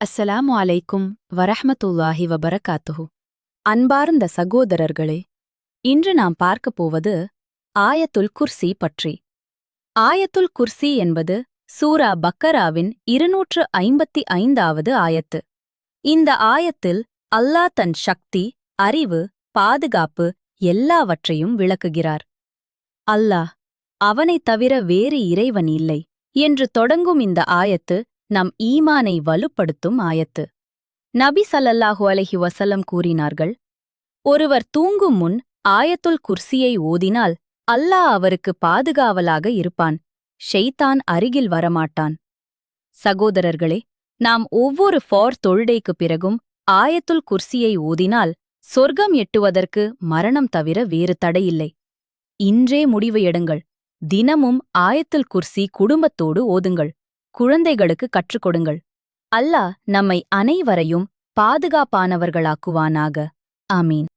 அஸ்ஸலாமு அலைக்கும் வரஹமத்துல்லாஹி வபரகாத்துஹு. அன்பார்ந்த சகோதரர்களே இன்று நாம் பார்க்கப் போவது ஆயத்துல் குர்சி பற்றி. ஆயத்துல் குர்சி என்பது சூரா பக்கராவின் இருநூற்று ஐம்பத்தி ஐந்தாவது ஆயத்து. இந்த ஆயத்தில் அல்லாஹ் தன் சக்தி அறிவு பாதுகாப்பு எல்லாவற்றையும் விளக்குகிறார். அல்லாஹ் அவனைத் தவிர வேறு இறைவன் இல்லை என்று தொடங்கும் இந்த ஆயத்து நம் ஈமானை வலுப்படுத்தும் ஆயத்து. நபி சல்லல்லாஹு அலஹி வசலம் கூறினார்கள் ஒருவர் தூங்கும் முன் ஆயத்துல் குர்சியை ஓதினால் அல்லாஹ் அவருக்கு பாதுகாவலாக இருப்பான் ஷெய்தான் அருகில் வரமாட்டான். சகோதரர்களே நாம் ஒவ்வொரு ஃபார் தொழுடைக்கு பிறகும் ஆயத்துல் குர்சியை ஓதினால் சொர்க்கம் எட்டுவதற்கு மரணம் தவிர வேறு தடையில்லை இன்றே முடிவு எடுங்கள் தினமும் ஆயத்துல் குர்சி குடும்பத்தோடு ஓதுங்கள். குழந்தைகளுக்கு கற்றுக் கொடுங்கள். அல்லாஹ் நம்மை அனைவரையும் பாதுகாப்பானவர்களாக்குவானாக. ஆமீன்.